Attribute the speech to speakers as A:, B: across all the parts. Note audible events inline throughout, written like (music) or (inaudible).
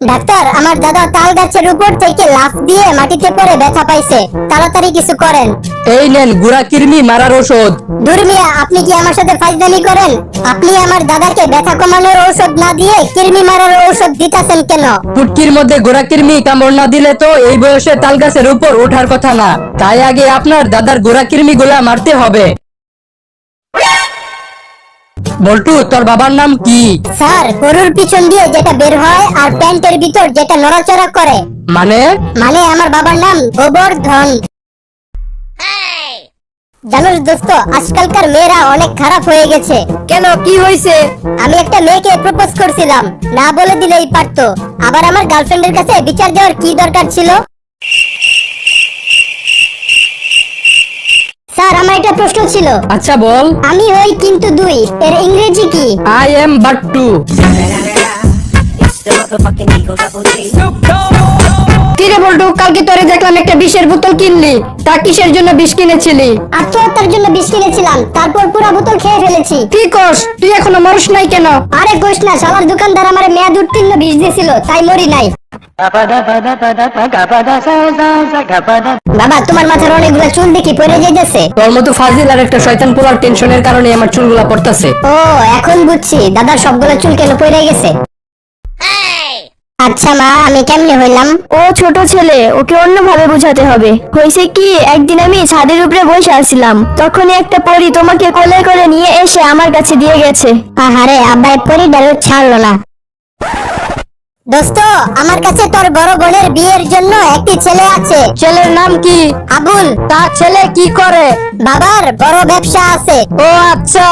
A: Doctor আমার দাদা তাল গাছের উপর থেকে লাফ দিয়ে মাটিতে পড়ে ব্যথা পাইছে। তাড়াতাড়ি কিছু করেন।
B: এই নেন গুড়া কিরমি মারার ওষুধ
A: দুর্মিয়া আপনি কি আমার সাথে ফাইজদানি করেন? আপনি আমার দাদাকে ব্যথা কমানোর ঔষধ না দিয়ে কৃমি মারার ঔষধ দিতেছেন কেন?
B: পুটকির মধ্যে গোড়া কিরমি কামড় না দিলে তো এই বয়সে তাল গাছের উপর ওঠার কথা না। তাই আগে আপনার দাদার গোড়া কিরমি গুলা মারতে হবে। বল্টু তোর বাবার নাম কি?
A: স্যার গরুর পিছন দিয়ে যেটা বের হয় আর প্যান্টের ভিতর যেটা নড়াচড়া করে।
B: মানে?
A: মানে আমার বাবার নাম গোবর্ধন। জানোস দোস্ত আজকালকার মেয়েরা অনেক খারাপ হয়ে গেছে।
C: কেন কি হয়েছে?
A: আমি একটা মেয়েকে প্রপোজ করছিলাম। না বলে দিলেই পারতো। আবার আমার গার্লফ্রেন্ডের কাছে বিচার দেওয়ার কি দরকার ছিল স্যার আমার একটা প্রশ্ন ছিল।
B: আচ্ছা বল।
A: আমি হই কিন্তু দুই এর ইংরেজি কি?
B: আই এম বাট্টু
C: কিরে বল্টু কালকে তোরে দেখলাম একটা বিষের বোতল কিনলি। তা কিসের জন্য বিষ কিনেছিলি?
A: আত্মহত্যার জন্য বিষ কিনেছিলাম। তারপর পুরো বোতল খেয়ে ফেলেছি।
C: কি করস তুই এখনও মরস নাই কেন?
A: আরে কোষ না সবার দোকানদার আমার মেয়াদ উত্তীর্ণ বিষ দিয়েছিল তাই মরি নাই। বাবা তোমার মাথার অনেকগুলো চুল দেখি পড়ে যেতেছে
B: তোর মতো ফাজিল আর একটা শয়তান পোলার টেনশনের কারণে আমার চুলগুলা পড়তাছে।
A: ও এখন বুঝছি দাদার সবগুলো চুল কেন পড়ে গেছে। আচ্ছা মা আমি কেমনে হইলাম?
D: ও ছোট ছেলে ওকে অন্যভাবে বোঝাতে হবে। হয়েছে কি একদিন আমি ছাদের উপরে বসে আছিলাম। তখনই একটা পরী তোমাকে কোলে করে নিয়ে এসে আমার কাছে দিয়ে গেছে।
A: আহারে আব্বাই পরি ডালু ছাড়লো না। দোস্ত আমার কাছে তোর বড় বোনের বিয়ের জন্য একটি ছেলে আছে।
B: ছেলের নাম কি?
A: আবুল।
B: তা ছেলে কি করে?
A: বাবার বড় ব্যবসা আছে।
B: ও আচ্ছা।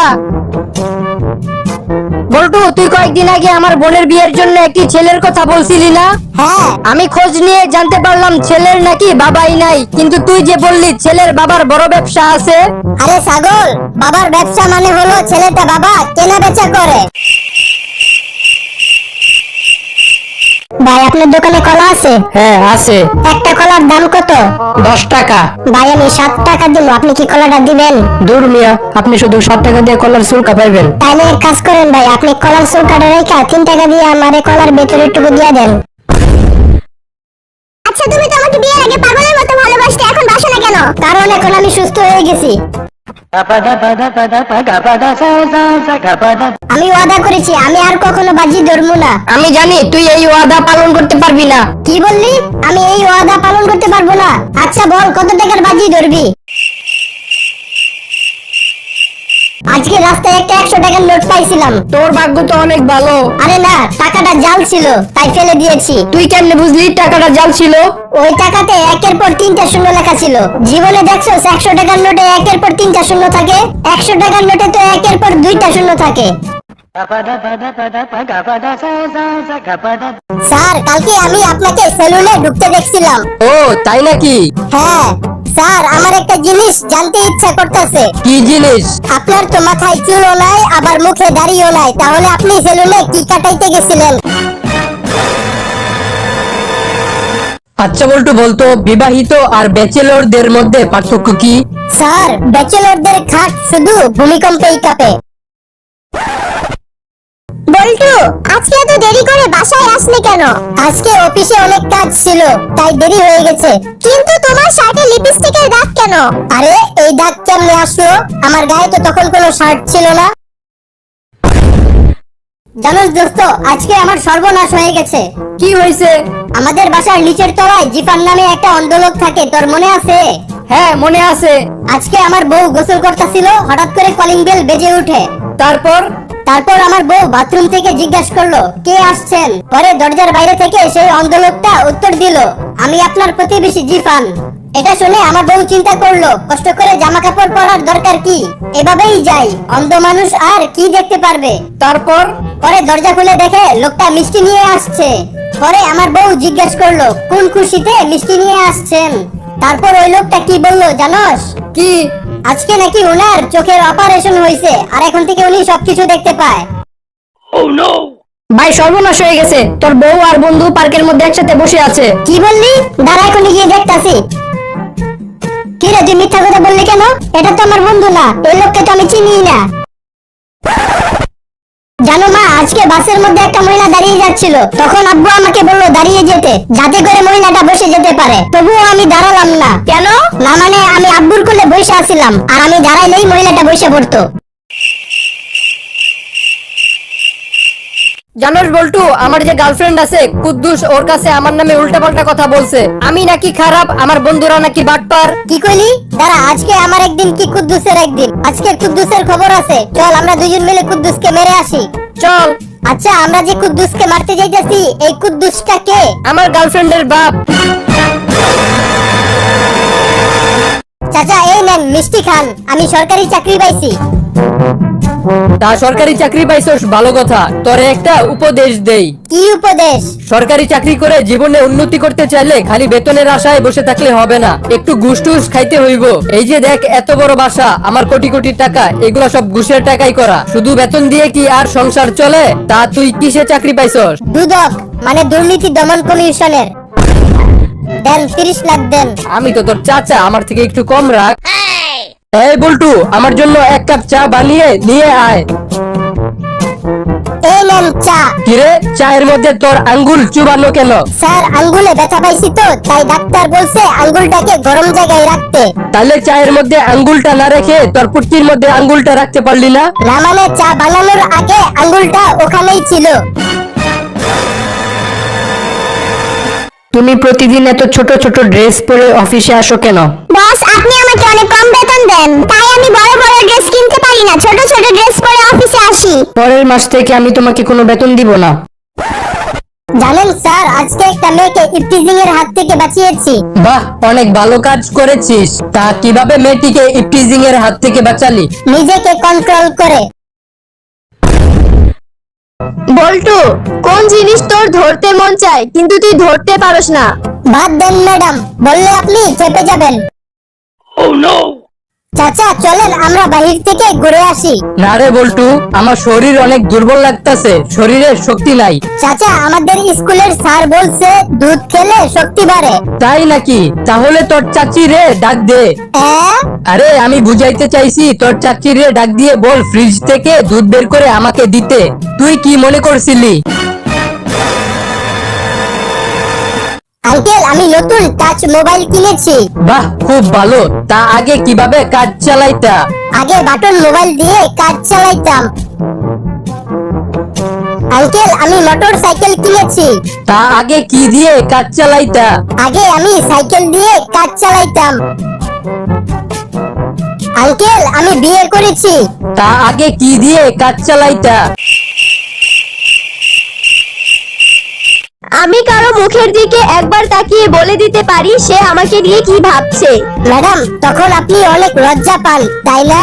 B: বল্টু তুই কয়েকদিন আগে আমার বোনের বিয়ের জন্য একটি ছেলের কথা বলছিলি না?
A: হ্যাঁ।
B: আমি খোঁজ নিয়ে জানতে পারলাম ছেলের নাকি বাবাই নাই। কিন্তু তুই যে বললি ছেলের বাবার বড় ব্যবসা আছে?
A: আরে ছাগল বাবার ব্যবসা মানে হলো ছেলেটা বাবা কেনা বেচা করে। ভাই আপনার দোকানে কলা আছে?
B: হ্যাঁ আছে।
A: একটা কলার দাম কত?
B: দশ টাকা।
A: ভাই আমি সাত টাকা দিব আপনি কি কলাটা দিবেন?
B: দূর মিয়া আপনি শুধু সাত টাকা দিয়ে কলার চুলকা পাইবেন।
A: তাহলে এক কাজ করেন ভাই আপনি কলার চুলকাটা রেখে তিন টাকা দিয়ে আমার কলার ভেতরে টুকু দিয়ে দেন। আচ্ছা তুমি তো আমাকে বিয়ের আগে পাগলের মতো ভালোবাসতে এখন বাসো না কেন? কারণ এখন আমি সুস্থ হয়ে গেছি। আমি ওয়াদা করেছি আমি আর কখনো বাজি ধরবো না।
C: আমি জানি তুই এই ওয়াদা পালন করতে পারবি না।
A: কি বললি? আমি এই ওয়াদা পালন করতে পারব না। আচ্ছা বল কত টাকার বাজি ধরবি? আজকে রাস্তায় একটা একশো টাকার নোট পাইছিলাম।
C: তোর ভাগ্য তো অনেক ভালো।
A: আরে না টাকাটা জাল ছিল তাই ফেলে দিয়েছি।
C: তুই কেমনে বুঝলি টাকাটা জাল ছিল?
A: ওই টাকাতে একের পর তিনটা শূন্য লেখা ছিল। জীবনে দেখছ একশো টাকার নোটে একের পর তিনটা শূন্য থাকে একশো টাকার নোটে তো একের পর দুইটা শূন্য থাকে। স্যার কালকে আমি আপনাকে সেলুনে ঢুকতে দেখছিলাম।
B: ও তাই নাকি?
A: হ্যাঁ। স্যার আমার একটা জিনিস জানতে ইচ্ছা করতেছে।
B: কি জিনিস?
A: আপনার তো মাথায় চুলও নাই আবার মুখে দাড়িও নাই তাহলে আপনি সেলুনে কি কাটাইতে গেছিলেন?
B: আচ্ছা বল্টু বলতো বিবাহিত আর ব্যাচেলরদের মধ্যে পার্থক্য কি?
A: স্যার ব্যাচেলরদের খাট শুধু ভূমিকম্পেই কাঁপে। বল্টু আজকে এত দেরি করে বাসায় আসলে কেন? আজকে অফিসে অনেক কাজ ছিল তাই দেরি হয়ে গেছে। কিন্তু তোমার শার্টে লিপস্টিকের দাগ কেন? আরে এই দাগ কেমনে আসলো? আমার গায়ে তো তখন কোনো শার্ট ছিল না। জানোস দোস্ত আজকে আমার সর্বনাশ হয়ে গেছে।
C: কি হয়েছে?
A: আমাদের বাসার নিচের তলায় জিফান নামে একটা অন্ধলোক থাকে তোর মনে আছে?
C: হ্যাঁ মনে আছে।
A: আজকে আমার বউ গোসল করতেছিল হঠাৎ করে কলিং বেল বেজে উঠে
C: তারপর?
A: তারপর আমার বউ বাথরুম থেকে জিজ্ঞাসা করল, কে আসছেন? পরে দরজার বাইরে থেকে সেই অন্ধ লোকটা উত্তর দিল, আমি আপনার প্রতিবেশী জিফান। এটা শুনে আমার বউ চিন্তা করল, কষ্ট করে জামা কাপড় পরার দরকার কি? এভাবেই যাই, অন্ধ মানুষ আর কি দেখতে পারবে?
C: তারপর
A: পরে দরজা খুলে দেখে লোকটা মিষ্টি নিয়ে আসছে। পরে আমার বউ জিজ্ঞেস করল, কোন খুশিতে মিষ্টি নিয়ে আসছেন? তারপর ওই লোকটা কি বলল জানোস?
C: কি?
A: আজকে নাকি ওনার চোখের অপারেশন হয়েছে আর এখন থেকে উনি সবকিছু দেখতে পায়।
C: ভাই সর্বনাশ হয়ে গেছে। তোর বউ আর বন্ধু পার্কের মধ্যে একসাথে বসে আছে।
A: কি বললি? দাঁড়া এখন গিয়ে দেখতাছি। কি রে তুই মিথ্যা কথা বললি কেন? এটা তো আমার বন্ধু না এই লোককে তো আমি চিনি না। জানো মা আজকে বাসের মধ্যে একটা মহিলা দাঁড়িয়ে যাচ্ছিল। তখন আব্বু আমাকে বলল দাঁড়িয়ে যেতে যাতে করে মহিলাটা বসে যেতে পারে। তবুও আমি দাঁড়ালাম না। কেন? না মানে আমি আব্বুর কোলে বসে আছিলাম আর আমি দাঁড়াইলেই মহিলাটা বসে পড়তো।
C: জানোস বল্টু আমার যে গার্লফ্রেন্ড আছে কুদ্দুস ওর কাছে আমার নামে উল্টা পাল্টা কথা বলছে। আমি নাকি খারাপ আমার বন্ধুরা নাকি বাটপার।
A: কি কইলি? দাঁড়া আজকে আমার একদিন কি কুদ্দুসের একদিন? আজকে কুদ্দুসের খবর আছে। চল আমরা দুজন মিলে কুদ্দুসকে মেরে আসি।
C: চল।
A: আচ্ছা আমরা যে কুদ্দুসকে মারতে যাইতেছি এই কুদ্দুসটা কে?
C: আমার গার্লফ্রেন্ডের বাপ।
A: চাচা এই নেন মিষ্টি খান। আমি সরকারি চাকরি পাইছি।
B: তা সরকারি চাকরি পাইছস ভালো কথা। তোরে একটা উপদেশ দেই।
A: কি উপদেশ?
B: সরকারি চাকরি করে জীবনে উন্নতি করতে চাইলে খালি বেতনের আশায় বসে থাকলে হবে না। একটু ঘুষ টুস খাইতে হইব। এই যে দেখ এত বড় বাসা আমার কোটি কোটি টাকা এগুলো সব ঘুষের টাকাই করা। শুধু বেতন দিয়ে কি আর সংসার চলে? তা তুই কিসে চাকরি পাইছস?
A: দুদক মানে দুর্নীতি দমন কমিশনের। দেন তিরিশ লাখ দেন।
B: আমি তো তোর চাচা আমার থেকে একটু কম রাখ। এই বল্টু আমার জন্য এক কাপ চা বানিয়ে নিয়ে আয়।
A: এই চা।
B: কিরে চায়ের মধ্যে তোর আঙ্গুল চুবানো কেন?
A: স্যার আঙ্গুলে ব্যথা পাইছি তো তাই ডাক্তার বলছে আঙ্গুলটাকে গরম জায়গায় রাখতে।
B: তাহলে চায়ের মধ্যে আঙ্গুলটা না রেখে তোর পুটকির মধ্যে আঙ্গুলটা রাখতে পারলি না?
A: না মানে চা বানানোর আগে আঙ্গুলটা ওখানেই ছিল।
C: তুমি প্রতিদিন এত ছোট ছোট ড্রেস পরে অফিসে আসো কেন?
A: বস আপনি আমাকে অনেক কম বেতন দেন। তাই আমি বড় বড় ড্রেস কিনতে পারি না ছোট ছোট ড্রেস পরে অফিসে আসি।
C: পরের মাস থেকে আমি তোমাকে কোনো বেতন দিব না।
A: জানেন স্যার আজকে একটা মেয়েকে ইফটিজিং এর হাত থেকে বাঁচিয়েছি।
B: বাহ অনেক ভালো কাজ করেছিস। তা কীভাবে মেয়েটিকে ইপটিজিং এর হাত থেকে বাঁচালি?
A: নিজেকে কন্ট্রোল করে।
D: বল্টু কোন জিনিস তোর ধরতে মন চায় কিন্তু তুই ধরতে পারস না।
A: বাদ দেন ম্যাডাম বললে আপনি চেপে যাবেন। চাচা চলেন আমরা বাহির থেকে ঘুরে আসি।
B: না রে বল্টু আমার শরীর অনেক দুর্বল লাগতাছে শরীরে শক্তি নাই।
A: চাচা আমাদের স্কুলের স্যার বলছে দুধ খেলে শক্তি বাড়ে।
B: তাই নাকি? তাহলে তোর চাচি রে ডাক দে।
A: হ্যাঁ?
B: আরে আমি বুঝাইতে চাইছি তোর চাচি রে ডাক দিয়ে বল ফ্রিজ থেকে দুধ বের করে আমাকে দিতে। তুই কি মনে করছিলি?
A: আঙ্কেল আমি নতুন টাচ মোবাইল কিনেছি।
B: বাহ খুব ভালো। তা আগে কীভাবে কাজ চালাইতা?
A: আগে বাটন মোবাইল দিয়ে কাজ চালাইতাম। আঙ্কেল আমি মোটর সাইকেল কিনেছি।
B: তা আগে কি দিয়ে কাজ চালাইতা?
A: আগে আমি সাইকেল দিয়ে কাজ চালাইতাম। আঙ্কেল আমি বিয়ে করেছি।
B: তা আগে কি দিয়ে কাজ চালাইতা?
D: আমি কারও মুখের দিকে একবার তাকিয়ে বলে দিতে পারি সে আমাকে নিয়ে কি ভাবছে।
A: ম্যাডাম তখন আপনি অনেক লজ্জা পান তাই না?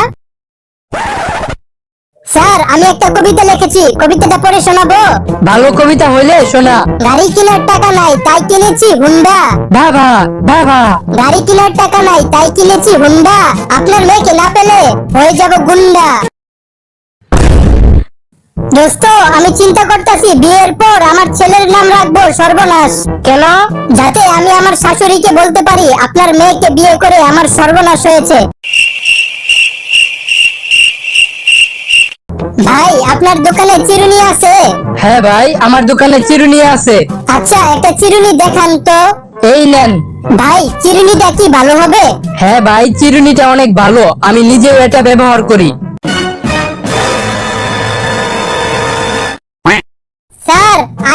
A: স্যার আমি একটা কবিতা লিখেছি। কবিতাটা পড়ে শোনাবো?
B: ভালো কবিতা হইলে শোনা।
A: গাড়ি কেনার টাকা নাই তাই কিনেছি হুন্ডা।
B: বাবা বাবা।
A: গাড়ি কেনার টাকা নাই তাই কিনেছি হুন্ডা। আপনার মেয়েকে না পেলে হয়ে যাব গুন্ডা। দোস্ত আমি চিন্তা করতেছি বিয়ের পর আমার ছেলের নাম রাখব সর্বনাশ। কেন? যাতে আমি আমার শাশুড়িকে বলতে পারি আপনার মেয়েকে বিয়ে করে আমার সর্বনাশ হয়েছে। ভাই আপনার দোকানে চিরুনি আছে?
B: হ্যাঁ ভাই আমার দোকানে চিরুনি আছে।
A: আচ্ছা একটা চিরুনি দেখান তো।
B: এই নেন।
A: ভাই চিরুনিটা কি ভালো হবে?
B: হ্যাঁ ভাই চিরুনিটা অনেক ভালো। আমি নিজেও এটা ব্যবহার করি।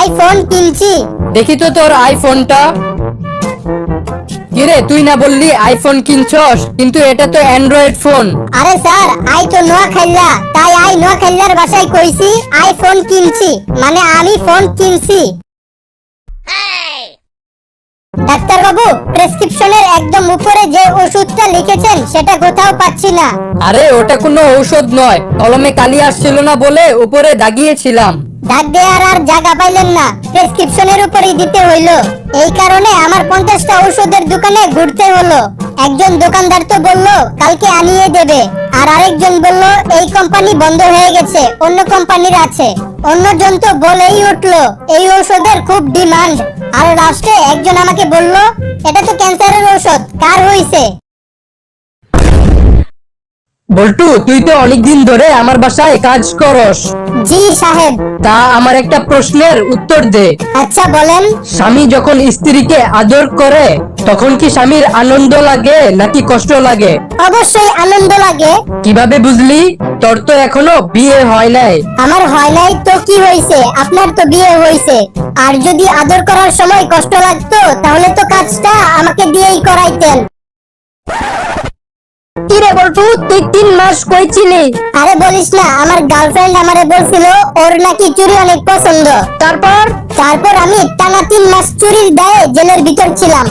A: আইফোন কিনছি।
B: দেখি তো তোর আইফোনটা কিরে তুই না বললি আইফোন কিনছস? কিন্তু এটা তো অ্যান্ড্রয়েড ফোন
A: আরে স্যার আই তো নোয়া খেললা তাই আই নোয়া খেললার বাসায় কইছি আইফোন কিনছি। মানে আমি ফোন কিনছি। ডাক্তার বাবু প্রেসক্রিপশনের একদম উপরে যে ওষুধটা লিখেছেন সেটা কোথাও পাচ্ছি না।
B: আরে ওটা কোনো ঔষধ নয়। কলমে কালি আসছিল না বলে উপরে দাগিয়েছিলাম।
A: ডাক দেওয়ার আর জায়গা পাইলেন না। প্রেসক্রিপশনের উপরেই দিতে হইল। এই কারণে আমার পঞ্চাশটা ওষুধের দোকানে ঘুরতে হলো। একজন দোকানদার তো বলল, কালকে আনিয়ে দেবে। আর আরেকজন বলল, এই কোম্পানি বন্ধ হয়ে গেছে, অন্য কোম্পানির আছে। অন্যজন তো বলেই উঠল, এই ঔষধের খুব ডিমান্ড। আর লাস্টে একজন আমাকে বলল, এটা তো ক্যান্সারের ঔষধ, কার হইছে?
B: বল্টু তুই তো অনেকদিন ধরে আমার বাসায় কাজ করস।
A: জি সাহেব।
B: তা আমার একটা প্রশ্নের উত্তর দে।
A: আচ্ছা বলেন।
B: স্বামী যখন স্ত্রীকে আদর করে তখন কি স্বামীর আনন্দ লাগে নাকি কষ্ট লাগে?
A: অবশ্যই আনন্দ লাগে।
B: কীভাবে বুঝলি? তোর তো এখনও বিয়ে হয় নাই।
A: আমার হয় নাই তো কি হয়েছে আপনার তো বিয়ে হয়েছে আর যদি আদর করার সময় কষ্ট লাগতো তাহলে তো কাজটা আমাকে দিয়েই করাইতেন।
C: কিরে বল্টু তুই তিন মাস কইছিলি।
A: আরে বলিস না আমার গার্লফ্রেন্ড আমারে বলছিল ওর নাকি চুরি অনেক পছন্দ।
C: তারপর?
A: তারপর আমি টানা তিন মাস চুরির দায়ে জেলের ভিতর ছিলাম।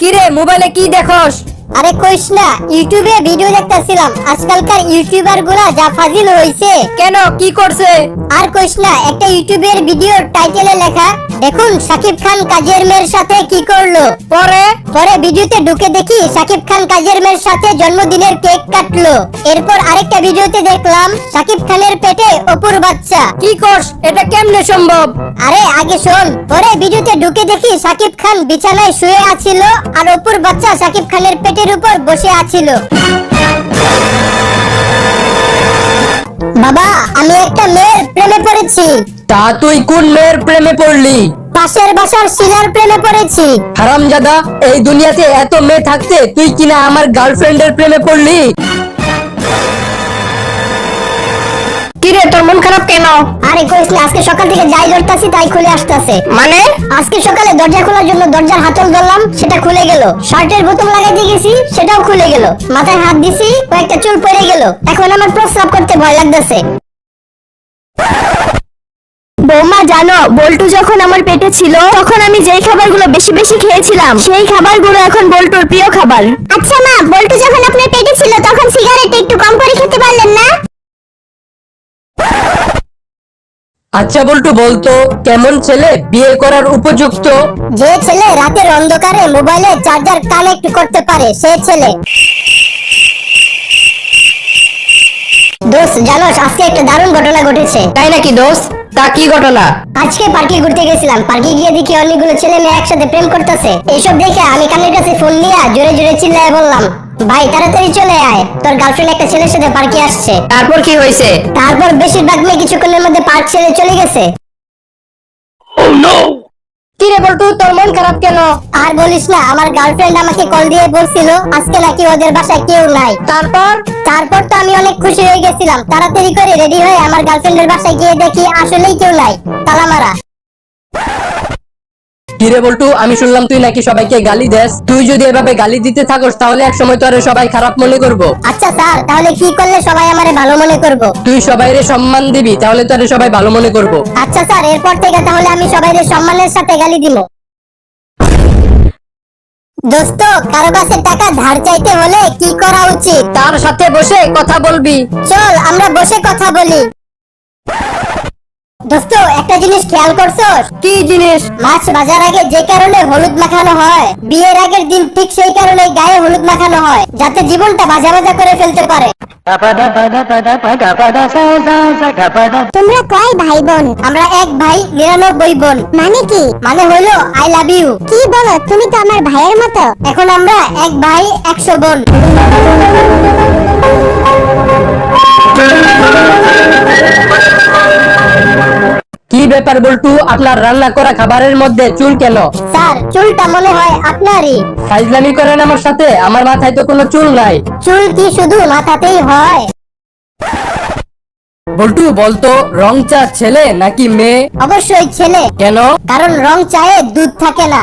C: কিরে মোবাইলে কি দেখোস?
A: আরে কইস না ইউটিউবে ভিডিও দেখতেছিলাম আজকালকার ইউটিউবারগুলা যা ফাজিল হইছে।
C: কেন কি করছে?
A: আর কইস না একটা ইউটিউবের ভিডিওর টাইটেলে লেখা দেখুন সাকিব খান কাজের মেয়ের সাথে কি করল?
C: পরে?
A: পরে ভিডিওতে ঢুকে দেখি সাকিব খান কাজের মেয়ের সাথে জন্মদিনের কেক কাটলো। এরপর আরেকটা ভিডিওতে দেখলাম সাকিব খানের পেটে অপুর বাচ্চা।
C: কি করস? এটা কেমনে সম্ভব?
A: আরে আগে শোন পরে ভিডিওতে ঢুকে দেখি সাকিব খান বিছানায় শুয়ে আছিল আর অপুর বাচ্চা সাকিব খানের পেটের উপর বসে আছিল। বাবা আমি একটা মেয়ের প্রেমে পড়েছি।
B: তা তুই কোন মেয়ের প্রেমে পড়লি?
A: পাশের বাসার শিলার প্রেমে পড়েছি।
B: হারামজাদা এই দুনিয়াতে এত মেয়ে থাকতে তুই কিনা আমার গার্লফ্রেন্ডের প্রেমে পড়লি?
C: কিরে তোর মন খারাপ কেন?
A: আরে কইস না আজকে সকাল থেকে যাই ধরতাছি তাই খুলে আসতেছে।
C: মানে?
A: আজকে সকালে দরজা খোলার জন্য দরজার হাতল ধরলাম সেটা খুলে গেল। শার্টের বোতাম লাগাইতে গেছি সেটাও খুলে গেল। মাথায় হাত দিছি কয়েকটা চুল পড়ে গেল। এখন আমার প্রস্রাব করতে ভয় লাগতেছে।
D: বৌমা জানো বল্টু যখন আমার পেটে ছিল তখন আমি যেই খাবারগুলো বেশি বেশি খেয়েছিলাম সেই খাবারগুলো এখন বল্টুর প্রিয় খাবার।
A: আচ্ছা মা বল্টু যখন আপনার পেটে ছিল তখন সিগারেট একটু কম করে খেতে পারলেন না?
B: আচ্ছা বল্টু বলতো কেমন ছেলে? বিয়ে করার উপযুক্ত?
A: যে ছেলে রাতের অন্ধকারে মোবাইলে চার্জার কানেক্ট করতে পারে সে ছেলে। দোস্ত জানোস আজকে একটা দারুণ ঘটনা ঘটেছে।
C: তাই নাকি দোস্ত? তা কি ঘটনা?
A: আজকে পার্কে ঘুরতে গেছিলাম। পার্কে গিয়ে দেখি অনেকগুলো ছেলে মেয়ে একসাথে প্রেম করতেছে। এইসব দেখে আমি কানের কাছে ফোন নিয়ে জোরে জোরে চিল্লায় বললাম ভাই তাড়াতাড়ি চলে আয়। তোর গার্লফ্রেন্ড একটা ছেলের সাথে পার্কে আসছে।
C: তারপর কি হয়েছে?
A: তারপর বেশিরভাগ মেয়ে কিছুক্ষণের মধ্যে পার্ক ছেড়ে চলে গেছে।
C: কিরে বল্টু তোর মন খারাপ কেন?
A: আর বলিস না আমার গার্লফ্রেন্ড আমাকে কল দিয়ে বলছিল আজকে নাকি ওদের বাসায় কেউ নাই।
C: তারপর?
A: তারপর তো আমি অনেক খুশি হয়ে গেছিলাম। তাড়াতাড়ি করে রেডি হয়ে আমার গার্লফ্রেন্ডের বাসায় গিয়ে দেখি আসলেই কেউ নাই। তালা মারা।
B: কিরে বল্টু আমি শুনলাম তুই নাকি সবাইকে গালি দেস। তুই যদি এভাবে গালি দিতে থাকস তাহলে এক সময় তোরে সবাই খারাপ মনে করব।
A: আচ্ছা স্যার তাহলে কি করলে সবাই আমারে ভালো মনে করব?
B: তুই সবাইরে সম্মান দিবি তাহলে তোরে সবাই ভালো মনে করব।
A: আচ্ছা স্যার এরপর থেকে তাহলে আমি সবাইকে সম্মানের সাথে গালি দিব। দোস্ত কারও কাছে টাকা ধার চাইতে হলে কি করা উচিত?
C: তার সাথে বসে কথা বলবি।
A: চল আমরা বসে কথা বলি। দোস্ত একটা জিনিস খেয়াল করছ
C: কি জিনিস?
A: মাছ ভাজার আগে যে কারণে হলুদ মাখানো হয় বিয়ের আগের দিন ঠিক সেই কারণে গায়ে হলুদ মাখানো হয় যাতে জীবনটা ভাজা ভাজা করে ফেলতে পারে। তোমরা কয় ভাই বোন আমরা এক ভাই নিরানব্বই বোন। মানে কি? মানে হলো আই লাভ ইউ কি বলো তুমি তো আমার ভাইয়ের মতো। এখন আমরা এক ভাই একশো বোন। (laughs)
B: ব্যাপার বল্টু আপনার রান্না করা খাবারের মধ্যে চুল কেন?
A: স্যার চুলটা মনে হয় আপনারই।
B: ফাইজলামি করেন আমার সাথে আমার মাথায় তো কোনো চুল নাই।
A: চুল কি শুধু মাথাতেই হয়?
B: বল্টু বলতো রং চা ছেলে নাকি মেয়ে?
A: অবশ্যই ছেলে।
B: কেন?
A: কারণ রং চায়ে দুধ থাকে না।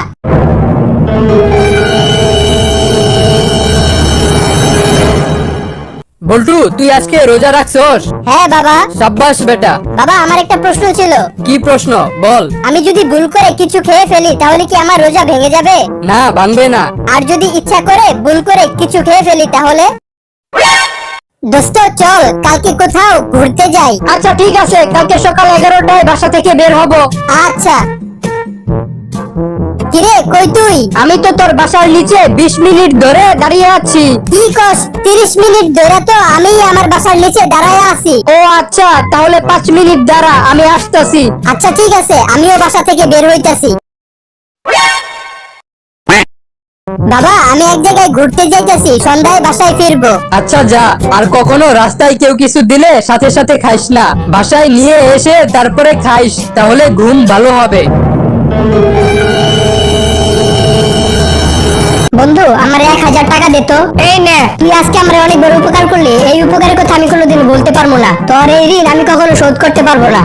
B: বল্টু তুই আজকে রোজা রাখছস?
A: হ্যাঁ বাবা।
B: সাব্বাস বেটা।
A: বাবা আমার একটা প্রশ্ন ছিল।
B: কি প্রশ্ন? বল।
A: আমি যদি ভুল করে কিছু খেয়ে ফেলি তাহলে কি আমার রোজা ভেঙে যাবে?
B: না বানবে না।
A: আর যদি ইচ্ছা করে ভুল করে কিছু খেয়ে ফেলি তাহলে? দোস্ত চল কালকে কোথাও ঘুরতে যাই।
C: আচ্ছা ঠিক আছে কালকে সকাল এগারোটায় বাসা থেকে বের হব।
A: আচ্ছা। কিরে কই তুই?
C: আমি তো তোর বাসার নিচে বিশ মিনিট ধরে দাঁড়িয়ে আছি।
A: কি কস তিরিশ মিনিট ধরে তো আমি আমার বাসার নিচে দাঁড়ায় আছি।
C: ও আচ্ছা তাহলে পাঁচ মিনিট দাঁড়া আমি আসতেছি।
A: আচ্ছা ঠিক আছে আমিও বাসা থেকে বের হইতাছি। বাবা আমি এক জায়গায় ঘুরতে যাইতেছি সন্ধ্যায় বাসায় ফিরবো।
B: আচ্ছা যা আর কখনো রাস্তায় কেউ কিছু দিলে সাথে সাথে খাইস না। বাসায় নিয়ে এসে তারপরে খাইস তাহলে ঘুম ভালো হবে।
A: বন্ধু আমার এক হাজার টাকা দিত
C: এই নে।
A: তুই আজকে আমার অনেক বড় উপকার করলি এই উপকারের কথা আমি কোনোদিন বলতে পারব না। তোর এই ঋণ আমি কখনো শোধ করতে পারব না।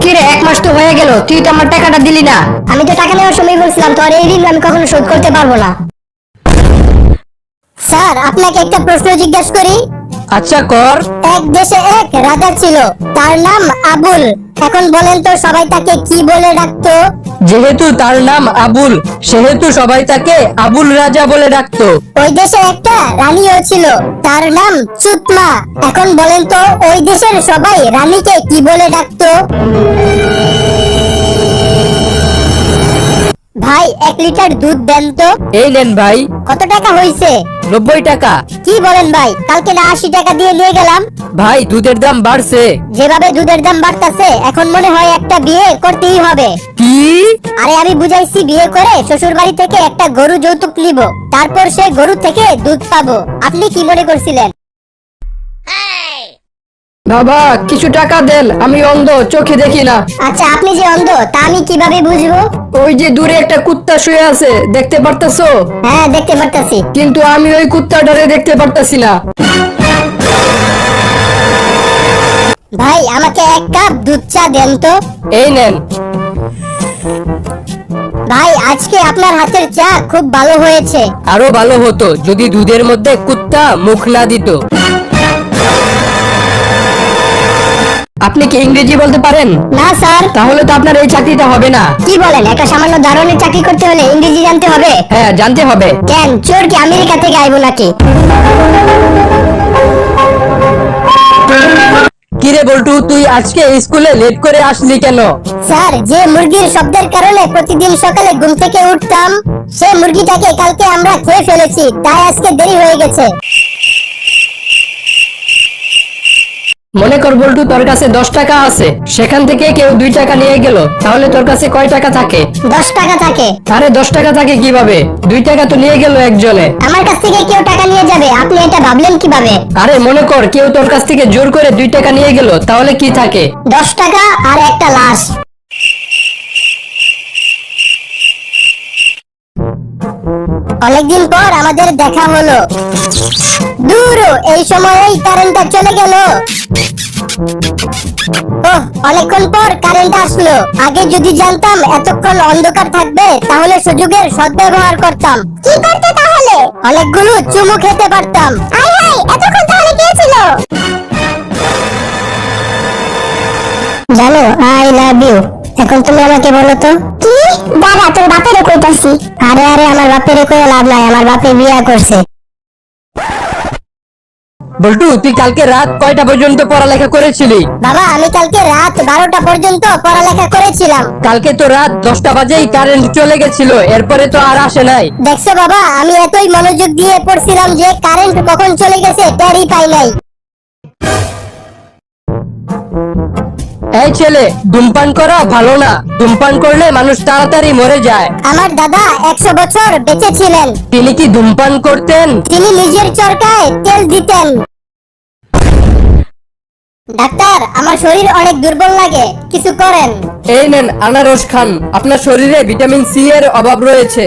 C: কিরে এক মাস তো হয়ে গেল তুই তো আমার টাকাটা দিলি না।
A: আমি তো টাকা নেওয়ার সময় বলছিলাম তোর এই ঋণ আমি কখনো শোধ করতে পারব না। স্যার আপনাকে একটা প্রশ্ন জিজ্ঞাসা করি।
B: আচ্ছা কর।
A: এক দেশে এক রাজা ছিল। তার নাম আবুল। এখন বলেন তো সবাই তাকে কি বলে ডাকতো?
B: যেহেতু তার নাম আবুল সেহেতু সবাই তাকে আবুল রাজা বলে ডাকতো।
A: ওই দেশে একটা রানীও ছিল। তার নাম চুতমা। এখন বলেন তো ওই দেশের সবাই রানীকে কি বলে ডাকতো? ভাই এক লিটার দুধ দেন তো।
B: এই নেন ভাই।
A: কত টাকা হইছে?
B: নব্বই টাকা।
A: কি বলেন ভাই কালকে না আশি টাকা দিয়ে নিয়ে গেলাম।
B: ভাই দুধের দাম বাড়ছে।
A: যেভাবে দুধের দাম বাড়তাছে এখন মনে হয় একটা বিয়ে করতেই হবে।
B: কি?
A: আরে আমি বুঝাইছি বিয়ে করে শ্বশুর বাড়ি থেকে একটা গরু যৌতুক নিব তারপর সে গরু থেকে দুধ পাবো। আপনি কি মনে করছিলেন?
C: বাবা কিছু টাকা দেন আমি অন্ধ চোখে দেখি না।
A: আচ্ছা আপনি যে অন্ধ তা আমি কীভাবে বুঝব?
C: ওই যে দূরে একটা কুত্তা শুয়ে আছে দেখতে পারতেছো?
A: হ্যাঁ দেখতে পারতাছি।
C: কিন্তু আমি ওই কুত্তাটারে দেখতে পারতাছি না।
A: ভাই আমাকে এক কাপ দুধ চা দেন তো।
B: এই নেন।
A: ভাই আজকে আপনার হাতের চা খুব ভালো হয়েছে।
B: আরও ভালো হতো যদি দুধের মধ্যে কুত্তা মুখ না দিত।
C: আপনি কি ইংরেজি বলতে পারেন?
A: না স্যার।
C: তাহলে তো আপনার এই চাকরিটা হবে না।
A: কি বলেন একটা সামান্য দারোয়ানের চাকরি করতে হলে ইংরেজি জানতে হবে?
C: হ্যাঁ জানতে হবে।
A: কেন চোর কি আমেরিকা থেকে আইবো নাকি?
B: কিরে বল্টু তুই আজকে স্কুলে লেট করে আসলি কেন?
A: স্যার যে মুরগির শব্দের কারণে প্রতিদিন সকালে ঘুম থেকে উঠতাম সে মুরগিটাকে কালকে আমরা খেয়ে ফেলেছি তাই আজকে দেরি হয়ে গেছে।
C: মনে কর বল্টু তোর কাছে দশ টাকা আছে। সেখান থেকে কেউ দুই টাকা নিয়ে গেল। তাহলে তোর কাছে কয় টাকা থাকে?
A: দশ টাকা থাকে।
C: আরে দশ টাকা থাকে কীভাবে? দুই টাকা তো নিয়ে গেল একজনে।
A: আমার কাছ থেকে কেউ টাকা নিয়ে যাবে আপনি এটা ভাবলেন কীভাবে?
C: আরে মনে কর কেউ তোর কাছ থেকে জোর করে দুই টাকা নিয়ে গেল তাহলে কি থাকে?
A: দশ টাকা আর একটা লাশ। অনেকদিন পর আমাদের দেখা হলো। দূর এই সময়েই কারেন্টটা চলে গেল। ওহ অনেকক্ষণ পর কারেন্ট আসলো। আগে যদি জানতাম এতক্ষণ অন্ধকার থাকবে তাহলে সুযোগের সদ্ব্যবহার করতাম। কি করতে তাহলে? অনেকগুলো চুমু খেতে পারতাম। হাই এতক্ষণ তাহলে কে ছিল? জানো আই লাভ ইউ। এখন তুমি আমাকে বলো তো। কি? দাদা তোর বাপের কইতাছি আরে আরে আমার বাপের কই লাভ নাই আমার বাপে বিয়া করছে।
B: বল্টু তুই কালকে রাত কয়টা পর্যন্ত পড়ালেখা করেছিলি?
A: বাবা আমি কালকে রাত বারোটা পর্যন্ত পড়ালেখা করেছিলাম।
B: কালকে তো রাত দশটা বাজেই কারেন্ট চলে গেছিল এরপরে তো আর আসে নাই।
A: দেখছ বাবা আমি এতই মনোযোগ দিয়ে পড়ছিলাম যে কারেন্ট কখন চলে গেছে টেরই পাই নাই।
B: এই ছেলে ধূমপান করা ভালো না। ধূমপান করলে মানুষ তাড়াতাড়ি মরে যায়।
A: আমার দাদা একশো বছর বেঁচে ছিলেন।
B: তিনি কি ধূমপান করতেন?
A: তিনি নিজের চরকায় তেল দিতেন। ডাক্তার আমার শরীর অনেক দুর্বল লাগে। কিছু করেন।
B: এই নেন আনারস খান। আপনার শরীরে ভিটামিন সি এর অভাব রয়েছে।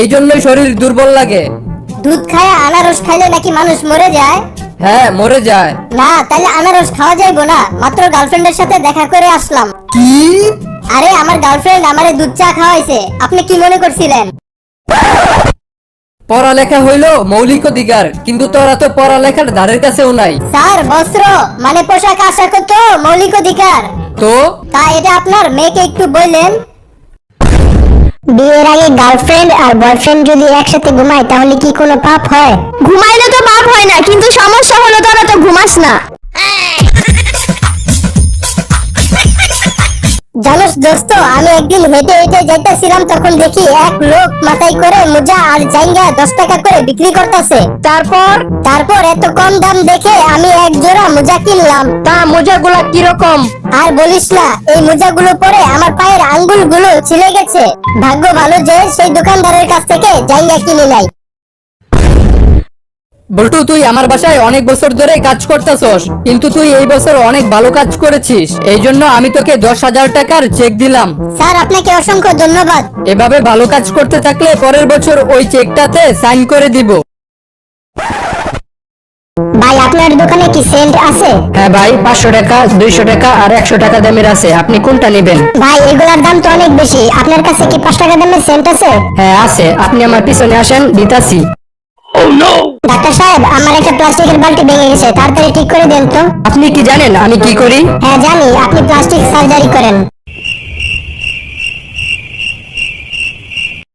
B: এই জন্যই শরীর দুর্বল লাগে।
A: দুধ খায় আনারস খাইলে নাকি মানুষ মরে যায়?
B: হ্যাঁ মরে যায়।
A: না তাহলে আনারস খাওয়া যাইবো না। মাত্র গার্লফ্রেন্ডের সাথে দেখা করে আসলাম।
B: কি?
A: আরে আমার গার্লফ্রেন্ড আমারে দুধ চা খাওয়াইছে। আপনি কি মনে করছিলেন?
B: পড়ালেখা হইল মৌলিক অধিকার কিন্তু তোরা তো পড়ালেখার ধারের কাছেও নাই।
A: স্যার বস্ত্র মানে পোশাক আশাক তো মৌলিক অধিকার।
B: তো?
A: তা এটা আপনার মেয়েকে একটু বললেন। বিয়ের আগে গার্লফ্রেন্ড আর বয়ফ্রেন্ড যদি একসাথে ঘুমায়, তাহলে কি কোনো পাপ হয়?
D: ঘুমাইলে তো পাপ হয় না, কিন্তু সমস্যা হলো তারা তো ঘুমাস না।
A: জানোস দোস্ত আমি একদিন হেঁটে হেঁটে যাইতেছিলাম তখন দেখি এক লোক মাথায় করে মোজা আর জাইঙ্গা দশ টাকা করে বিক্রি করতেছে।
B: তারপর?
A: তারপর এত কম দাম দেখে আমি এক জোড়া মোজা কিনলাম।
B: তা মোজা মোজাগুলা কীরকম?
A: আর বলিস না এই মোজাগুলো পরে আমার পায়ের আঙ্গুলগুলো ছিলে গেছে। ভাগ্য ভালো যে সেই দোকানদারের কাছ থেকে জাইঙ্গা কিনে নাই
E: বল্টু তুই আমার বাসায় অনেক বছর ধরে কাজ করতেছস কিন্তু তুই এই বছর অনেক ভালো কাজ করেছিস। এই জন্য আমি তোকে দশ হাজার টাকার চেক দিলাম।
A: স্যার আপনাকে অসংখ্য ধন্যবাদ।
E: এভাবে ভালো কাজ করতে থাকলে পরের বছর ওই চেকটাতে সাইন করে দিব।
A: ভাই আপনার দোকানে কি সেন্ট আছে?
B: হ্যাঁ ভাই পাঁচশো টাকা দুইশো টাকা আর একশো টাকা দামের আছে। আপনি কোনটা নেবেন?
A: ভাই এগুলার দাম তো অনেক বেশি। আপনার কাছে কি পাঁচ টাকা দামের সেন্ট আছে?
B: হ্যাঁ আছে। আপনি আমার পিছনে আসেন দিতাছি।
A: ডাক্তার সাহেব আমার একটা প্লাস্টিকের বালতি ভেঙে গেছে তাড়াতাড়ি ঠিক করে দেন তো।
B: আপনি কি জানেন আমি কি করি?
A: হ্যাঁ জানি আপনি প্লাস্টিক সার্জারি করেন।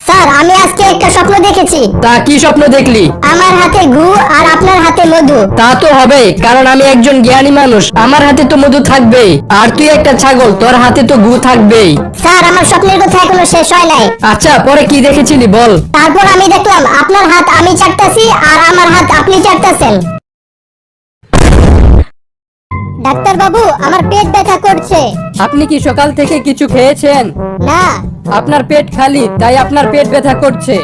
A: স্যার আমি আজকে একটা স্বপ্ন দেখেছি।
B: তা কি স্বপ্ন দেখলি?
A: আমার হাতে ঘু আর আপনার হাতে মধু।
B: তা তো হবে কারণ আমি একজন জ্ঞানী মানুষ। আমার হাতে তো মধু থাকবেই আর তুই একটা ছাগল তোর হাতে তো গু থাকবেই।
A: স্যার আমার স্বপ্নের কথা এখনও শেষ হয় নাই।
B: আচ্ছা পরে কি দেখেছিলি বল।
A: তারপর আমি দেখলাম আপনার হাত আমি চাটতাছি আর আমার হাত আপনি চাটতাছেন। ডাক্তার বাবু আমার পেট ব্যথা করছে।
E: আপনি কি সকাল থেকে কিছু খেয়েছেন?
A: না।
E: আপনার পেট খালি তাই আপনার পেট ব্যথা করছে।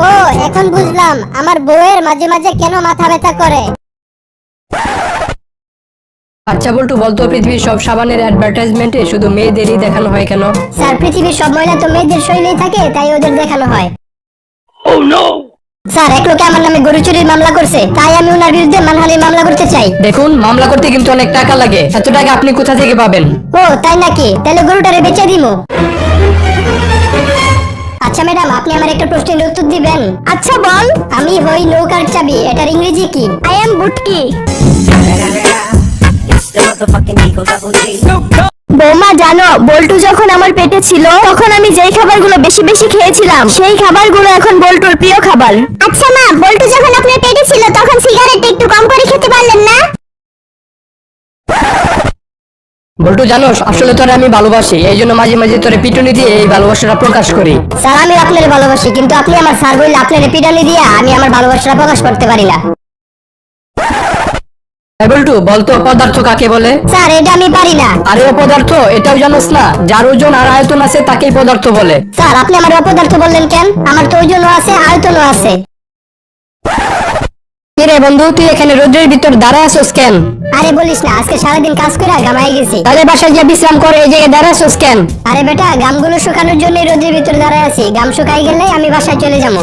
A: ও এখন বুঝলাম আমার বউয়ের মাঝে মাঝে কেন মাথা ব্যথা করে।
B: আচ্ছা বলটু বলতো পৃথিবীর সব সাবানের অ্যাডভার্টাইজমেন্টে শুধু মেয়েদেরই দেখানো হয় কেন?
A: স্যার পৃথিবীর সব মহিলা তো মেয়েদের শৈলেই থাকে তাই ওদের দেখানো হয়। স্যার এক লোকে আমার নামে গরু চুরির মামলা করছে তাই আমি ওনার বিরুদ্ধে মানহানির মামলা করতে চাই।
B: দেখুন মামলা করতে কিন্তু অনেক টাকা লাগে। এত টাকা আপনি কোথা থেকে পাবেন?
A: ও তাই নাকি? তাহলে গরুটারে বেচে দিমু। আচ্ছা ম্যাডাম আপনি আমার একটা প্রশ্নের উত্তর দিবেন। আচ্ছা বল। আমি হই নৌকার চাবি এটার ইংরেজি কি? আই এম বুটকি
D: বৌমা জানো বল্টু যখন আমার পেটে ছিল তখন আমি যেই খাবারগুলো বেশি বেশি খেয়েছিলাম সেই খাবারগুলো এখন বল্টুর প্রিয় খাবার।
A: আচ্ছা মা বল্টু যখন আপনার পেটে ছিল তখন সিগারেট একটু কম করে খেতে পারলেন না?
B: বল্টু জানোস আসলে তোরে আমি ভালোবাসি এই জন্য মাঝে মাঝে তোরে পিটুনি দিয়ে এই ভালোবাসাটা প্রকাশ করি।
A: স্যার আমি আপনার ভালোবাসি কিন্তু আপনি আমার স্যার বললে আপনার পিডানি দিয়ে আমি আমার ভালোবাসাটা প্রকাশ করতে পারি না।
B: এই বল্টু বলতো পদার্থ কাকে বলে?
A: স্যার এটা আমি পারি না।
B: আরে পদার্থ এটাও জানোস না যার ওজন আর আয়তন আছে তাকেই পদার্থ বলে।
A: স্যার আপনি আমার অপদার্থ বললেন কেন? আমার তো ওজনও আছে আয়তনও আছে।
B: কিরে বন্ধু তুই এখানে রোদ্রের ভিতর দাঁড়ায় আছোস কেন?
A: আরে বলিস না আজকে সারাদিন কাজ করে গামাই গেছি।
B: তাহলে বাসায় গিয়ে বিশ্রাম করে এই জায়গায় দাঁড়ায় আছোস কেন?
A: আরে বেটা গামগুলো শুকানোর জন্য রোদের ভিতরে দাঁড়ায় আছি। গাম শুকাই গেলে আমি বাসায় চলে যাব।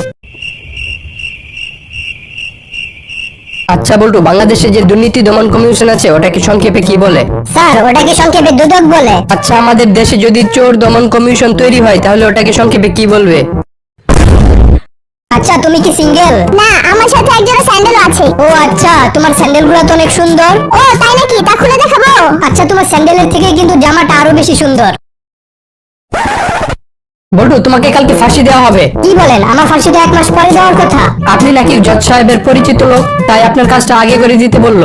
B: আচ্ছা বলটু বাংলাদেশে যে দুর্নীতি দমন কমিশন আছে ওটাকে সংক্ষেপে কি বলে?
A: স্যার ওটাকে সংক্ষেপে দুদক বলে?
B: আচ্ছা আমাদের দেশে যদি চোর দমন কমিশন তৈরি হয় তাহলে ওটাকে সংক্ষেপে কি বলবে?
A: আচ্ছা তুমি কি সিঙ্গেল? না আমার সাথে একজন স্যান্ডেল আছে। ও আচ্ছা তোমার স্যান্ডেলগুলো তো অনেক সুন্দর। ও তাই নাকি? তা খুলে দেখাবো। আচ্ছা তোমার স্যান্ডেলের থেকে কিন্তু জামাটা আরও বেশি সুন্দর।
B: বল্টু তোমাকে কালকে ফাঁসি দেওয়া হবে।
A: কি বলেন? আমার ফাঁসিটা এক মাস পরে দেওয়ার কথা।
B: আপনি নাকি জজ সাহেবের পরিচিত লোক তাই আপনার কাজটা আগে করে দিতে বলল।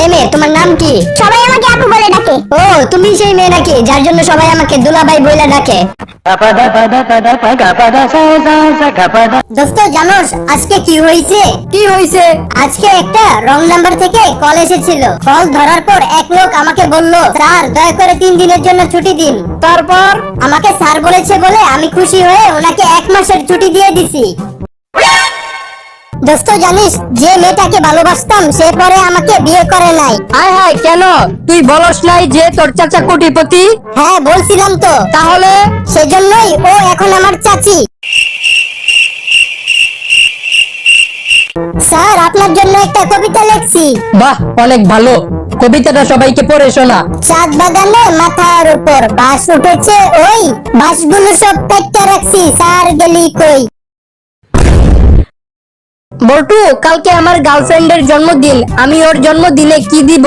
A: এই মেয়ে তোমার নাম কি? সবাই আমাকে আপু বলে ডাকে। ও তুমি সেই মেয়ে নাকি যার জন্য সবাই আমাকে দুলাভাই বইলা ডাকে। দোস্ত জানোস আজকে কি হয়েছে
B: কি হয়েছে
A: আজকে একটা রং নাম্বার থেকে কল এসেছিল। কল ধরার পর এক লোক আমাকে বলল স্যার দয়া করে তিন দিনের জন্য ছুটি দিন।
B: তারপর?
A: আমাকে স্যার বলেছে বলে আমি খুশি হয়ে ওনাকে এক মাসের ছুটি দিয়ে দিছি। দোস্ত জানিস যে মেয়েটাকে ভালোবাসতাম সে পরে আমাকে বিয়ে করে নাই।
B: হায় হায় কেন? তুই বলস নাই যে তোর চাচা কোটিপতি?
A: হ্যাঁ বলছিলাম তো।
B: তাহলে?
A: সেজন্যই ও এখন আমার চাচি। স্যার আপনার জন্য একটা কবিতা লিখছি।
B: বাহ অনেক ভালো। কবিতাটা সবাইকে পড়ে শোনা।
A: চাঁদ বাগানে মাথার উপর বাস উঠেছে ওই বাসগুলো সব কাটতে রাখছি স্যার গেলি কই?
B: বল্টু কালকে আমার গার্লফ্রেন্ডের জন্মদিন। আমি ওর জন্মদিনে কি দিব?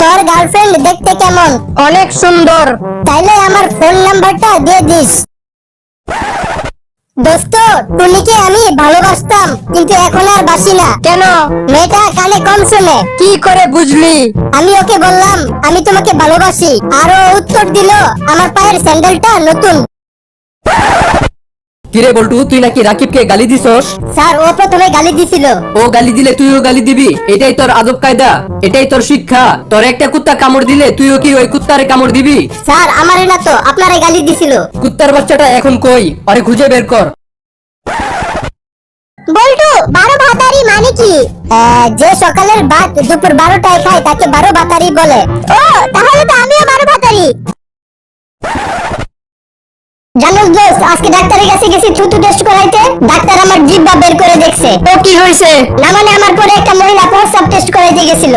A: তোর গার্লফ্রেন্ড দেখতে কেমন?
B: অনেক সুন্দর।
A: তাইলে আমার ফোন নাম্বারটা দিয়ে দিস। দোস্ত টুনিকে আমি ভালোবাসতাম কিন্তু এখন আর বাসি না।
C: কেন?
A: মেয়েটা কানে কম শুনে।
C: কি করে বুঝলি?
A: আমি ওকে বললাম আমি তোমাকে ভালোবাসি। আর ও উত্তর দিল আমার পায়ের স্যান্ডেলটা নতুন।
B: কিরে বল্টু তুই নাকি রাকিবকে গালি দিছস?
A: স্যার ও প্রথমে গালি দিছিল।
B: ও গালি দিলে তুইও গালি দিবি? এটাই তোর আদব কায়দা এটাই তোর শিক্ষা। তোর একটা কুত্তা কামড় দিলে তুইও কি ওই কুত্তারে কামড় দিবি?
A: স্যার আমারে না তো আপনারে গালি দিছিল।
B: কুত্তার বাচ্চাটা এখন কই? আরে খুঁজে বের কর।
A: বল্টু বারো ভাতারি মানে কি? যে সকালের ভাত দুপুর বারোটায় খায় তাকে বারো ভাতারি বলে। ও তাহলে তো আমিও বারো ভাতারি। জানোস দোস্ত আজকে ডাক্তারের কাছে গেছি থুতু টেস্ট করাইতে। ডাক্তার আমার জিব্বা বের করে দেখছে।
C: ও কি হয়েছে
A: না মানে আমার পরে একটা মহিলা প্রস্রাব টেস্ট করাইতে গেছিল।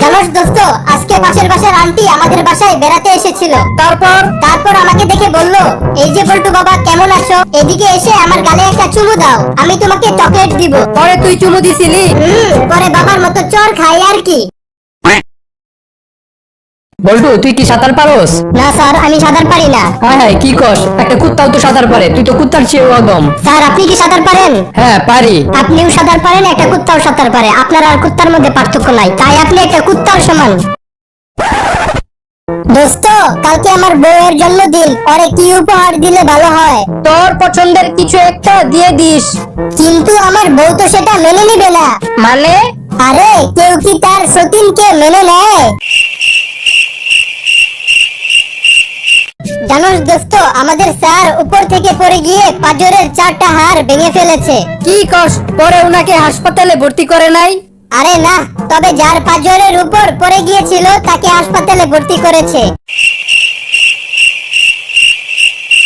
A: জানোস দোস্ত আজকে পাশের বাসার আন্টি আমাদের বাসায় বেড়াতে এসেছিল।
C: তারপর?
A: তারপর আমাকে দেখে বলল এই যে বল্টু বাবা কেমন আছো? এদিকে এসে আমার গালে একটা চুমু দাও আমি তোমাকে চকলেট দিব।
C: পরে তুই চুমু দিছিলি?
A: হুম, পরে বাবার মতো চর খাই আর কি।
C: বল্টু তুই কি সাঁতার পারোস?
A: না স্যার আমি সাঁতার পারি না।
C: হ্যাঁ হ্যাঁ কি কস? একটা কুত্তাও তো সাঁতার পারে। তুই তো কুত্তার চেয়েও অদম
A: স্যার আপনি কি সাঁতার পারেন?
C: হ্যাঁ পারি।
A: আপনিও সাঁতার পারেন একটা কুত্তাও সাঁতার পারে। আপনার আর কুত্তার মধ্যে পার্থক্য নাই। তাই আপনি একটা কুত্তার সমান। দোস্ত কালকে আমার বউয়ের জন্মদিন। ওরে কি উপহার দিলে ভালো হয়?
C: তোর পছন্দের কিছু একটা দিয়ে দিস।
A: কিন্তু আমার বউ তো সেটা মেনে নিবে না।
C: মানে?
A: আরে কেউ কি তার সতীনকে মেনে নেয়? জানোস দোস্ত আমাদের স্যার উপর থেকে পড়ে গিয়ে পাজরের চারটা হাড় ভেঙে ফেলেছে।
C: কি কস? পরে উনাকে হাসপাতালে ভর্তি করে নাই?
A: আরে না তবে যার পাজরের উপর পড়ে গিয়েছিল তাকে হাসপাতালে ভর্তি করেছে।